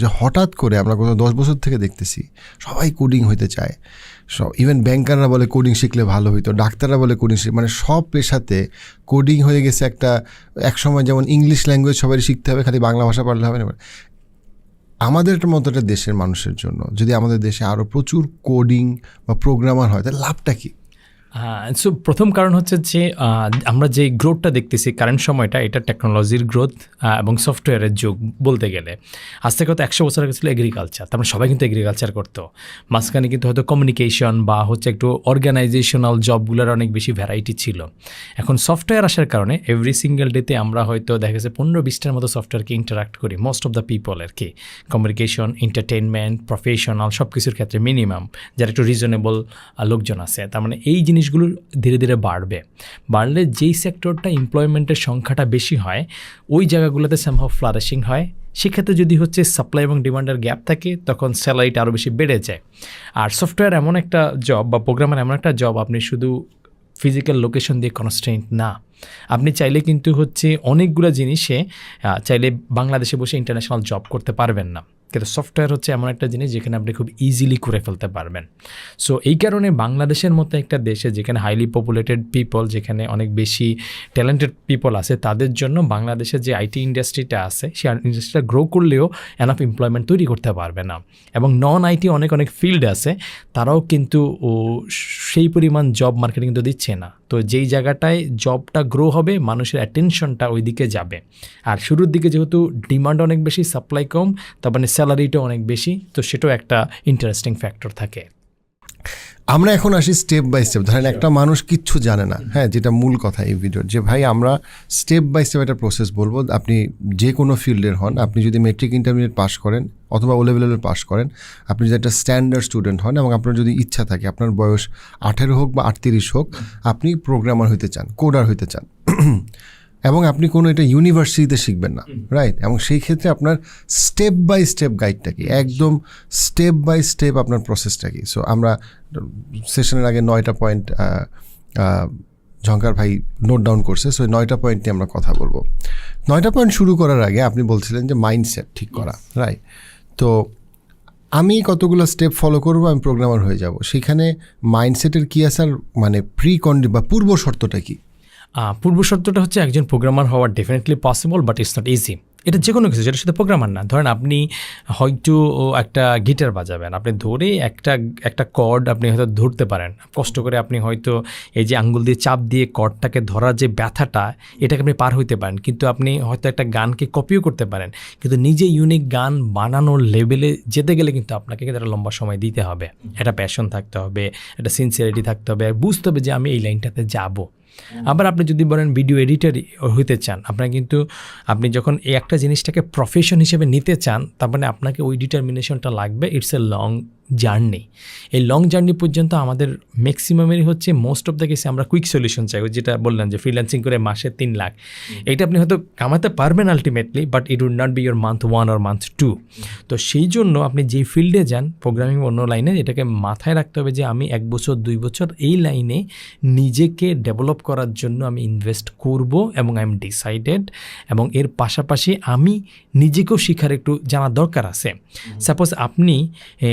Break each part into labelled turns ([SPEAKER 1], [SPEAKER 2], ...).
[SPEAKER 1] যে হঠাৎ করে আমরা গত দশ বছর থেকে দেখতেছি, সবাই কোডিং হইতে চায়। সব ইভেন ব্যাংকাররা বলে কোডিং শিখলে ভালো হইতো, ডাক্তাররা বলে কোডিং শিখ মানে সব পেশাতে কোডিং হয়ে গেছে একটা একসময় যেমন ইংলিশ ল্যাঙ্গুয়েজ সবাই শিখতে হবে, খালি বাংলা ভাষা পারলে হবে না। আমাদের মতো একটা দেশের মানুষের জন্য। যদি আমাদের দেশে আরও প্রচুর কোডিং বা প্রোগ্রামার হয়, তাহলে লাভটা কী?
[SPEAKER 2] সো প্রথম কারণ হচ্ছে যে আমরা যে গ্রোথটা দেখতেছি কারেন্ট সময়টা, এটা টেকনোলজির গ্রোথ এবং সফটওয়্যারের যুগ বলতে গেলে। আজ থেকে হয়তো একশো বছর আগে ছিল এগ্রিকালচার তার মানে সবাই কিন্তু এগ্রিকালচার করতো। মাঝখানে কিন্তু হয়তো কমিউনিকেশন বা হচ্ছে একটু অর্গানাইজেশনাল জবগুলোর অনেক বেশি ভ্যারাইটি ছিল। এখন সফটওয়্যার আসার কারণে এভরি সিঙ্গেল ডেতে আমরা হয়তো দেখা গেছে পনেরো বিশটার মতো সফটওয়্যারকে ইন্টারাক্ট করি মোস্ট অফ দ্য পিপল আর কি। কমিউনিকেশন এন্টারটেনমেন্ট প্রফেশনাল সব কিছুর ক্ষেত্রে মিনিমাম যারা একটু রিজনেবল লোকজন আছে। তার মানে এই জিনিসগুলো ধীরে ধীরে বাড়বে। বাড়লে যেই সেক্টরটা এমপ্লয়মেন্টের সংখ্যাটা বেশি হয়, ওই জায়গাগুলোতে সামহাও ফ্লারিশিং হয়। সেক্ষেত্রে যদি হচ্ছে সাপ্লাই এবং ডিমান্ডের গ্যাপ থাকে, তখন স্যালারিটা আরও বেশি বেড়ে যায়। আর সফটওয়্যার এমন একটা জব বা প্রোগ্রামার এমন একটা জব আপনি শুধু ফিজিক্যাল লোকেশন দিয়ে কনস্ট্রেন্ট না। আপনি চাইলে কিন্তু হচ্ছে অনেকগুলো জিনিসে চাইলে বাংলাদেশে বসে ইন্টারন্যাশনাল জব করতে পারবেন না। কিন্তু সফটওয়্যার হচ্ছে এমন একটা জিনিস যেখানে আপনি খুব ইজিলি করে ফেলতে পারবেন। সো এই কারণে বাংলাদেশের মতো একটা দেশে যেখানে হাইলি পপুলেটেড পিপল যেখানে অনেক বেশি ট্যালেন্টেড পিপল আছে, তাদের জন্য বাংলাদেশের যে আইটি ইন্ডাস্ট্রিটা আছে সেই ইন্ডাস্ট্রিটা গ্রো করলেও এনাফ এমপ্লয়মেন্ট তৈরি করতে পারবে না। এবং নন আইটি অনেক অনেক ফিল্ড আছে, তারাও কিন্তু সেই পরিমাণ জব মার্কেটিং কিন্তু দিচ্ছে না। তো যেই জায়গাটায় জবটা গ্রো হবে, মানুষের অ্যাটেনশনটা ওই দিকে যাবে। আর শুরুর দিকে যেহেতু ডিমান্ড অনেক বেশি সাপ্লাই কম, তার মানে স্যালারিটাও অনেক বেশি, তো সেটাও একটা ইন্টারেস্টিং ফ্যাক্টর থাকে।
[SPEAKER 1] আমরা এখন আসি স্টেপ বাই স্টেপ ধরেন একটা মানুষ কিচ্ছু জানে না। হ্যাঁ যেটা মূল কথা এই ভিডিওর যে ভাই আমরা স্টেপ বাই স্টেপ একটা প্রসেস বলব। আপনি যে কোনো ফিল্ডের হন আপনি যদি মেট্রিক ইন্টারমিডিয়েট পাস করেন অথবা ও লেভেলের পাস করেন আপনি যদি একটা স্ট্যান্ডার্ড স্টুডেন্ট হন এবং আপনার যদি ইচ্ছা থাকে আপনার বয়স আঠেরো হোক বা আটত্রিশ হোক আপনি প্রোগ্রামার হইতে চান কোডার হইতে চান। এবং আপনি কোনো এটা ইউনিভার্সিটিতে শিখবেন না রাইট এবং সেই ক্ষেত্রে আপনার স্টেপ বাই স্টেপ গাইডটা কি? একদম স্টেপ বাই স্টেপ আপনার প্রসেসটা কি? সো আমরা সেশনের আগে নয়টা পয়েন্ট ঝঙ্কার ভাই নোট ডাউন করছে সো নয়টা পয়েন্ট নিয়ে আমরা কথা বলব। নয়টা পয়েন্ট শুরু করার আগে আপনি বলছিলেন যে মাইন্ডসেট ঠিক করা রাইট তো আমি কতগুলো স্টেপ ফলো করব আমি প্রোগ্রামার হয়ে যাব। সেখানে মাইন্ডসেটের কী আসার মানে প্রি কন্ডি বা পূর্ব শর্তটা কি?
[SPEAKER 2] পূর্ব শর্তটা হচ্ছে একজন প্রোগ্রামার হওয়া definitely possible but it's not easy এটা যে কোনো কিছু যেটা শুধু প্রোগ্রামার না। ধরেন আপনি হয়তো একটা গিটার বাজাবেন। আপনি ধরে একটা একটা কর্ড আপনি হয়তো ধরতে পারেন। কষ্ট করে আপনি হয়তো এই যে আঙ্গুল দিয়ে চাপ দিয়ে কর্ডটাকে ধরার যে ব্যথাটা, এটাকে আপনি পার হইতে পারেন। কিন্তু আপনি হয়তো একটা গানকে কপিও করতে পারেন। কিন্তু নিজে ইউনিক গান বানানোর লেভেলে যেতে গেলে কিন্তু আপনাকে কিন্তু একটা লম্বা সময় দিতে হবে। একটা প্যাশন থাকতে হবে, একটা সিনসিয়ারিটি থাকতে হবে। আর বুঝতে হবে যে আমি এই লাইনটাতে যাব। আবার আপনি যদি বলেন ভিডিও এডিটার হইতে চান, আপনার কিন্তু আপনি যখন এই একটা জিনিসটাকে প্রফেশন হিসেবে নিতে চান, তার মানে আপনাকে ওই ডিটারমিনেশনটা লাগবে ইটস এ লং জার্নি। এই লং জার্নি পর্যন্ত আমাদের ম্যাক্সিমামেরই হচ্ছে মোস্ট অফ দ্য কেসে আমরা কুইক সলিউশন চাই যেটা বললাম যে ফ্রিল্যান্সিং করে মাসে তিন লাখ। এটা আপনি হয়তো কামাতে পারবেন ultimately but it would not be your month one or month two তো সেই জন্য আপনি যেই ফিল্ডে যান প্রোগ্রামিং অন্য লাইনে এটাকে মাথায় রাখতে হবে যে আমি এক বছর দুই বছর এই লাইনে নিজেকে ডেভেলপ করার জন্য আমি ইনভেস্ট করব এবং আই এম ডিসাইডেড এবং এর পাশাপাশি আমি নিজেকেও শিখার একটু জানার দরকার আছে। সাপোজ আপনি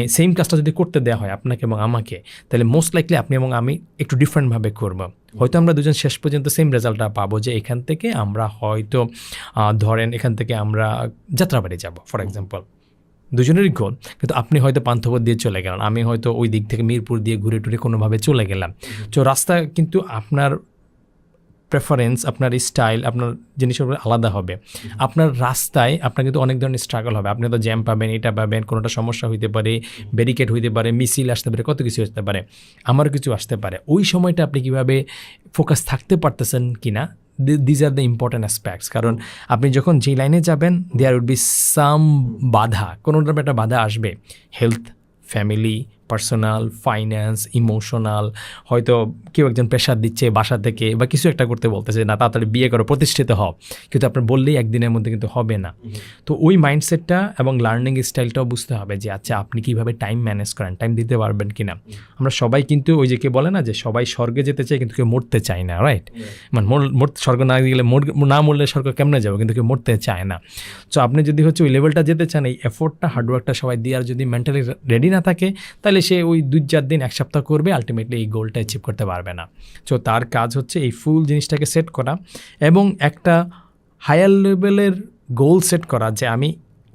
[SPEAKER 2] সেম কাজটা যদি করতে দেওয়া হয় আপনাকে এবং আমাকে তাহলে মোস্ট লাইকলি আপনি এবং আমি একটু ডিফারেন্টভাবে করব। হয়তো আমরা দুজন শেষ পর্যন্ত সেম রেজাল্টটা পাবো যে এখান থেকে আমরা হয়তো ধরেন এখান থেকে আমরা যাত্রাবাড়ি যাব ফর এক্সাম্পল দুজনেরই গোল কিন্তু আপনি হয়তো পান্থপথ দিয়ে চলে গেলেন আমি হয়তো ওই দিক থেকে মিরপুর দিয়ে ঘুরে টুরে কোনোভাবে চলে গেলাম। তো রাস্তা কিন্তু আপনার প্রেফারেন্স আপনার স্টাইল আপনার জিনিসের উপরে আলাদা হবে। আপনার রাস্তায় আপনার কিন্তু অনেক ধরনের স্ট্রাগল হবে। আপনি তো জ্যাম পাবেন এটা পাবেন কোনোটা সমস্যা হইতে পারে ব্যারিকেড হইতে পারে মিছিল আসতে পারে কত কিছু আসতে পারে আমারও কিছু আসতে পারে। ওই সময়টা আপনি কীভাবে ফোকাস থাকতে পারতেছেন কিনা these are the important aspects কারণ আপনি যখন যেই লাইনে যাবেন দেয়ার উড বি সাম বাধা কোনো রকম একটা বাধা আসবে। Health family personal finance emotional হয়তো কেউ একজন প্রেশার দিচ্ছে বাসা থেকে বা কিছু একটা করতে বলতেছে না তাড়াতাড়ি বিয়ে করো প্রতিষ্ঠিত হও। কিন্তু আপনার বললেই একদিনের মধ্যে কিন্তু হবে না। তো ওই মাইন্ডসেটটা এবং লার্নিং স্টাইলটাও বুঝতে হবে যে আচ্ছা আপনি কীভাবে টাইম ম্যানেজ করেন? টাইম দিতে পারবেন কি না আমরা সবাই কিন্তু ওই যে কে বলে না যে সবাই স্বর্গে যেতে চায় কিন্তু কেউ মরতে চায় না রাইট মানে স্বর্গ না গেলে মর- না মরলে স্বর্গ কেমনে যাবে? কিন্তু কেউ মরতে চায় না। তো আপনি যদি হচ্ছে ওই লেভেলটা যেতে চান এই এফোর্টটা হার্ডওয়ার্কটা সবাই দিয়ে আর যদি মেন্টালি রেডি না থাকে তাহলে সে ওই দুই চার দিন, এক সপ্তাহ করবে আলটিমেটলি এই গোলটা অ্যাচিভ করতে পারবে না। সো তার কাজ হচ্ছে এই ফুল জিনিসটাকে সেট করা এবং একটা হায়ার লেভেলের গোল সেট করা যে আমি,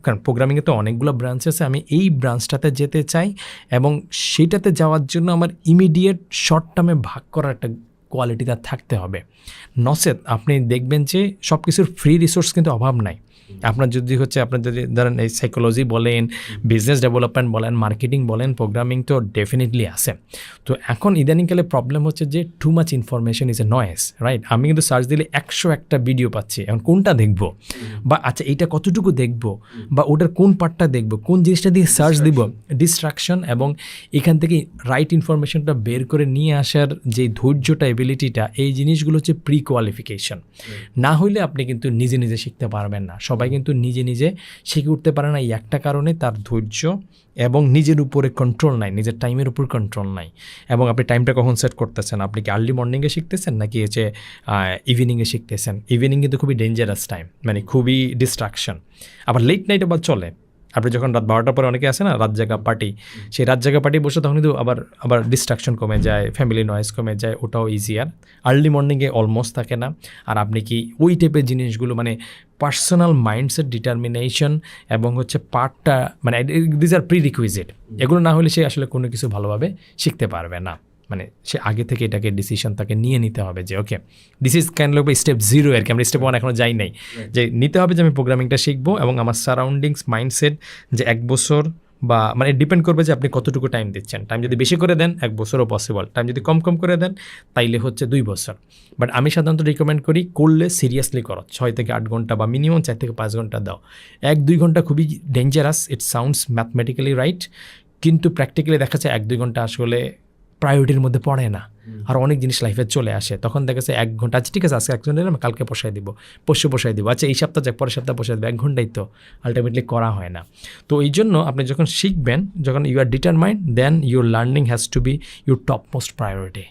[SPEAKER 2] কারণ প্রোগ্রামিংয়ে তো অনেকগুলো ব্রাঞ্চ আছে, আমি এই ব্রাঞ্চটাতে যেতে চাই এবং সেটাতে যাওয়ার জন্য আমার ইমিডিয়েট শর্ট টার্মে ভাগ করার একটা কোয়ালিটি তার থাকতে হবে। নসেত আপনি দেখবেন যে সব কিছুর ফ্রি রিসোর্স কিন্তু অভাব নাই। আপনার যদি হচ্ছে আপনার যদি ধরেন এই সাইকোলজি বলেন বিজনেস ডেভেলপমেন্ট বলেন মার্কেটিং বলেন প্রোগ্রামিং তো ডেফিনেটলি আছে। তো এখন ইদানিংকালে প্রবলেম হচ্ছে যে too much information is a noise right আমি কিন্তু সার্চ দিলে একশো একটা ভিডিও পাচ্ছি এখন কোনটা দেখব? বা আচ্ছা এইটা কতটুকু দেখব? বা ওটার কোন পার্টটা দেখব? কোন জিনিসটা দিয়ে সার্চ দিব? ডিস্ট্রাকশন এবং এখান থেকে রাইট ইনফরমেশনটা বের করে নিয়ে আসার যে ধৈর্যটা এবিলিটিটা এই জিনিসগুলো হচ্ছে প্রি কোয়ালিফিকেশন না হইলে আপনি কিন্তু নিজে নিজে শিখতে পারবেন না। সবাই কিন্তু নিজে নিজে শিখে উঠতে পারে না এই একটা কারণে তার ধৈর্য এবং নিজের উপরে কন্ট্রোল নাই, নিজের টাইমের উপর কন্ট্রোল নাই। এবং আপনি টাইমটা কখন সেট করতেছেন? আপনি কি আর্লি মর্নিংয়ে শিখতেছেন নাকি হচ্ছে ইভিনিংয়ে শিখতেছেন? ইভিনিং কিন্তু খুবই ডেঞ্জারাস টাইম মানে খুবই ডিস্ট্রাকশন আবার লেট নাইট আবার চলে আপনি যখন রাত বারোটার পরে অনেকে আসে না, রাত জায়গা পার্টি সেই রাত জায়গা পার্টি বসে তখন কিন্তু আবার আবার ডিস্ট্রাকশন কমে যায় ফ্যামিলি নয়েজ কমে যায়, ওটাও ইজিয়ার আর্লি মর্নিংয়ে অলমোস্ট থাকে না। আর আপনি কি ওই টাইপের জিনিসগুলো মানে পার্সোনাল মাইন্ডসেট ডিটারমিনেশন এবং হচ্ছে পার্টটা মানে দিজ আর প্রি রিকুইজিট এগুলো না হলে সে আসলে কোনো কিছু ভালোভাবে শিখতে পারবে না। মানে সে আগে থেকে এটাকে ডিসিশন তাকে নিয়ে নিতে হবে যে okay this is kind of step zero আর কি আমরা স্টেপ ওয়ান এখনও যাই নাই। যে নিতে হবে যে আমি প্রোগ্রামিংটা শিখব এবং আমার সারাউন্ডিংস মাইন্ডসেট যে এক বছর বা মানে ডিপেন্ড করবে যে আপনি কতটুকু টাইম দিচ্ছেন। টাইম যদি বেশি করে দেন এক বছরও পসিবল টাইম যদি কম কম করে দেন তাইলে হচ্ছে দুই বছর। বাট আমি সাধারণত রিকমেন্ড করি করলে সিরিয়াসলি করো। ছয় থেকে আট ঘণ্টা বা মিনিমাম চার থেকে পাঁচ ঘণ্টা দাও। এক দুই ঘণ্টা খুবই dangerous it sounds mathematically right কিন্তু প্র্যাকটিক্যালি দেখা যায় এক দুই ঘণ্টা আসলে প্রায়োরিটির মধ্যে পড়ে না। আর অনেক জিনিস লাইফে চলে আসে। তখন দেখা যাচ্ছে এক ঘণ্টা আচ্ছা ঠিক আছে আজকে একজন দিলাম কালকে পোষায় দিব পরশু পোষায় দিব। আচ্ছা এই সপ্তাহ যাক পরের সপ্তাহ পোষায় দিব। এক ঘন্টাই তো আলটিমেটলি করা হয় না। তো এই জন্য আপনি যখন শিখবেন যখন you are determined then your learning has to be your top most priority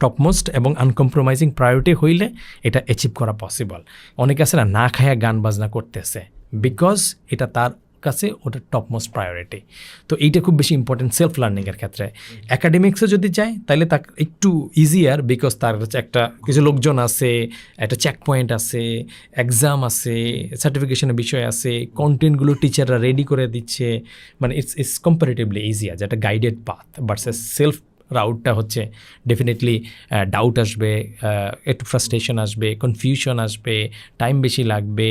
[SPEAKER 2] topmost এবং আনকম্প্রোমাইজিং প্রায়োরিটি হইলে এটা অ্যাচিভ করা পসিবল অনেকে আছে না না খায়া গান বাজনা করতেছে। বিকজ এটা তার কাছে ওটা টপমোস্ট প্রায়োরিটি তো এইটা খুব বেশি ইম্পর্টেন্ট সেলফ লার্নিংয়ের ক্ষেত্রে। অ্যাকাডেমিক্সে যদি যায়, তাহলে তার একটু ইজিয়ার বিকজ তার একটা কিছু লোকজন আছে, একটা চেক পয়েন্ট আছে এক্সাম আছে সার্টিফিকেশনের বিষয় আছে কন্টেন্টগুলো টিচাররা রেডি করে দিচ্ছে। মানে ইটস ইটস কম্পারেটিভলি ইজিয়ার যেটা গাইডেড পাথ ভার্সেস সেলফ রাউটটা হচ্ছে ডেফিনেটলি ডাউট আসবে একটু ফ্রাস্ট্রেশন আসবে কনফিউশন আসবে টাইম বেশি লাগবে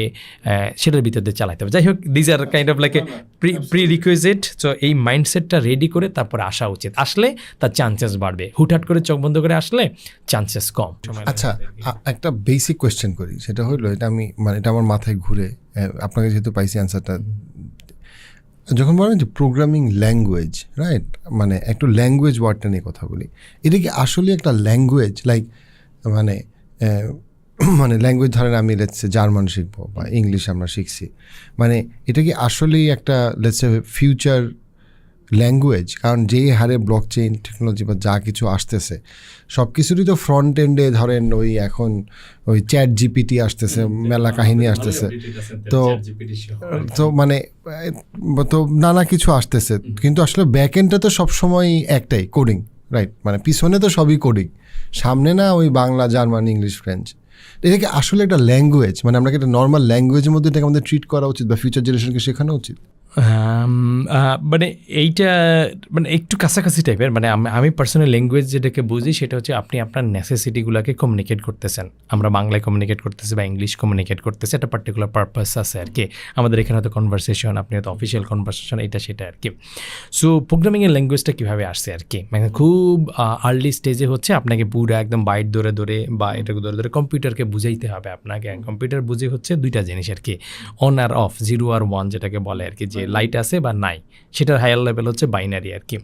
[SPEAKER 2] সেটার ভিতর দিয়ে চালাতে হবে। যাই হোক these are kind of like pre prerequisite তো এই মাইন্ডসেটটা রেডি করে তারপরে আসা উচিত। আসলে তার চান্সেস বাড়বে। হুটহাট করে চোখ বন্ধ করে আসলে চান্সেস কম।
[SPEAKER 1] আচ্ছা একটা বেসিক কোয়েশ্চেন করি। সেটা হলো এটা আমি মানে এটা আমার মাথায় ঘুরে আপনাকে যেহেতু পাইছি অ্যান্সারটা যখন বলেন যে প্রোগ্রামিং ল্যাঙ্গুয়েজ রাইট মানে একটু ল্যাঙ্গুয়েজ ওয়ার্ডটা নিয়ে কথা বলি। এটা কি আসলে একটা ল্যাঙ্গুয়েজ লাইক মানে মানে ল্যাঙ্গুয়েজ ধরেন আমি লেটসে জার্মান শিখব বা ইংলিশ আমরা শিখছি। মানে এটা কি আসলেই একটা লেটসে ফিউচার ল্যাঙ্গুয়েজ কারণ যেই হারে ব্লক চেইন টেকনোলজি বা যা কিছু আসতেছে সব কিছুরই তো ফ্রন্ট এন্ডে ধরেন ওই এখন ওই চ্যাট জিপিটি আসতেছে মেলা কাহিনী আসতেছে। তো তো মানে তো নানা কিছু আসতেছে। কিন্তু আসলে ব্যাক এন্ডটা তো সবসময় একটাই কোডিং রাইট মানে পিছনে তো সবই কোডিং সামনে না ওই বাংলা জার্মান ইংলিশ ফ্রেঞ্চ এটা কি আসলে একটা ল্যাঙ্গুয়েজ মানে আমরা একটা নর্মাল ল্যাঙ্গুয়েজের মধ্যে এটাকে আমাদের ট্রিট করা উচিত বা ফিউচার জেনারেশনকে শেখানো উচিত?
[SPEAKER 2] মানে এইটা মানে একটু কাছাকাছি টাইপের মানে আমি পার্সোনাল ল্যাঙ্গুয়েজ যেটাকে বুঝি সেটা হচ্ছে আপনি আপনার নেসেসিটিগুলোকে কমিউনিকেট করতেছেন। আমরা বাংলায় কমিউনিকেট করতেছি বা ইংলিশ কমিউনিকেট করতেছি, একটা পার্টিকুলার পারপাস আছে আর কি আমাদের এখানে হয়তো কনভারসেশন আপনি হয়তো অফিসিয়াল কনভারসেশন এটা সেটা আর কি সো প্রোগ্রামিংয়ের ল্যাঙ্গুয়েজটা কীভাবে আসছে আর কি মানে খুব আর্লি স্টেজে হচ্ছে আপনাকে পুরো একদম বাইট ধরে ধরে বা এটাকে ধরে ধরে কম্পিউটারকে বুঝাইতে হবে আপনাকে। কম্পিউটার বুঝে হচ্ছে দুইটা জিনিস আর কি অন আর অফ জিরো আর ওয়ান যেটাকে বলে আর কি যে লাইট আছে বা নাই, সেটার হায়ার লেভেল হচ্ছে বাইনারি আর কি।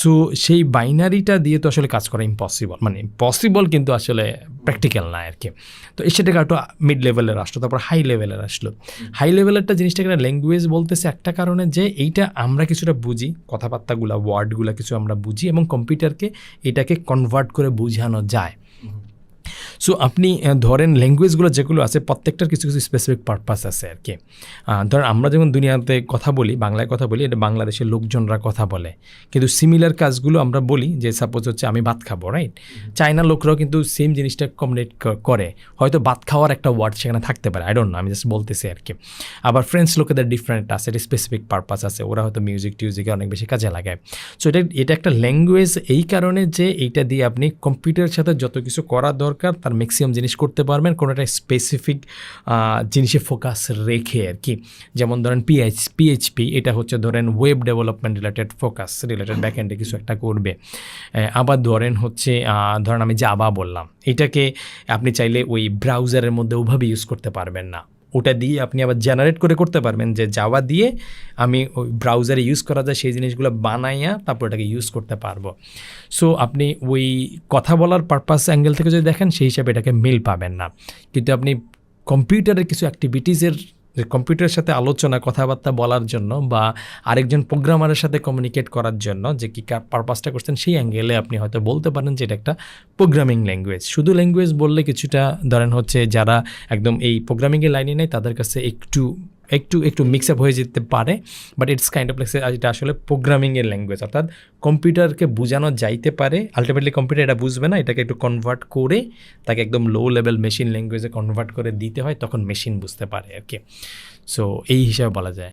[SPEAKER 2] সো সেই বাইনারিটা দিয়ে তো আসলে কাজ করা ইম্পসিবল মানে পসিবল কিন্তু আসলে প্র্যাকটিক্যাল না আর কি। তো সেটাকে একটু মিড লেভেলের আসলো, তারপর হাই লেভেলের আসলো। হাই লেভেলেরটা জিনিসটাকে ল্যাঙ্গুয়েজ বলতেছে একটা কারণে যে এইটা আমরা কিছুটা বুঝি, কথাবার্তাগুলো ওয়ার্ডগুলো কিছু আমরা বুঝি এবং কম্পিউটারকে এটাকে কনভার্ট করে বোঝানো যায়। সো আপনি ধরেন ল্যাঙ্গুয়েজগুলো যেগুলো আছে, প্রত্যেকটার কিছু কিছু স্পেসিফিক পারপাস আছে আর কি। ধরেন আমরা যেমন দুনিয়াতে কথা বলি, বাংলায় কথা বলি, এটা বাংলাদেশের লোকজনরা কথা বলে। কিন্তু সিমিলার কাজগুলো আমরা বলি, যে সাপোজ হচ্ছে আমি ভাত খাব রাইট চায়না লোকরাও কিন্তু সেম জিনিসটা কমিউনিকেট করে। হয়তো ভাত খাওয়ার একটা ওয়ার্ড সেখানে থাকতে পারে আই ডোন্ট নো আমি জাস্ট বলতেছি আর কি। আবার ফ্রেন্ডস লোকেদের ডিফারেন্ট আছে, এটা স্পেসিফিক পারপাস আছে, ওরা হয়তো মিউজিক টিউজিকে অনেক বেশি কাজে লাগায়। সো এটা এটা একটা ল্যাঙ্গুয়েজ এই কারণে যে এইটা দিয়ে আপনি কম্পিউটারের সাথে যত কিছু করা দরকার তার ম্যাক্সিমাম জিনিস করতে পারবেন। কোনো একটা স্পেসিফিক জিনিসে ফোকাস রেখে আর কি। যেমন ধরেন পিএইচ পিএইচপি এটা হচ্ছে ধরেন web development related focus related ব্যাকএন্ডে কিছু একটা করবে। আবার ধরেন হচ্ছে ধরেন আমি জাবা বললাম। এটাকে আপনি চাইলে ওই ব্রাউজারের মধ্যে ওভাবে ইউজ করতে পারবেন না। ওটা দিয়ে আপনি আবার জেনারেট করে করতে পারবেন যে যাওয়া দিয়ে আমি ওই ব্রাউজারে ইউজ করা যায় সেই জিনিসগুলো বানাইয়া তারপর এটাকে ইউজ করতে পারব। সো আপনি ওই কথা বলার পারপাস অ্যাঙ্গেল থেকে যদি দেখেন সেই হিসাবে এটাকে মিল পাবেন না। কিন্তু আপনি কম্পিউটারের কিছু অ্যাক্টিভিটিসের কম্পিউটারের সাথে আলোচনা, কথাবার্তা বলার জন্য বা আরেকজন প্রোগ্রামারের সাথে কমিউনিকেট করার জন্য যে কী পারপাসটা করছেন, সেই অ্যাঙ্গেলে আপনি হয়তো বলতে পারেন যে এটা একটা প্রোগ্রামিং ল্যাঙ্গুয়েজ শুধু ল্যাঙ্গুয়েজ বললে কিছুটা ধরেন হচ্ছে যারা একদম এই প্রোগ্রামিংয়ের লাইনে নেই, তাদের কাছে একটু একটু একটু মিক্স আপ হয়ে যেতে পারে বাট ইটস কাইন্ড অফ এটা আসলে প্রোগ্রামিংয়ের ল্যাঙ্গুয়েজ অর্থাৎ কম্পিউটারকে বোঝানো যাইতে পারে। আলটিমেটলি কম্পিউটার এটা বুঝবে না, এটাকে একটু কনভার্ট করে তাকে একদম লো লেভেল মেশিন ল্যাঙ্গুয়েজে কনভার্ট করে দিতে হয়, তখন মেশিন বুঝতে পারে আর কি। সো এই হিসাবে বলা যায়।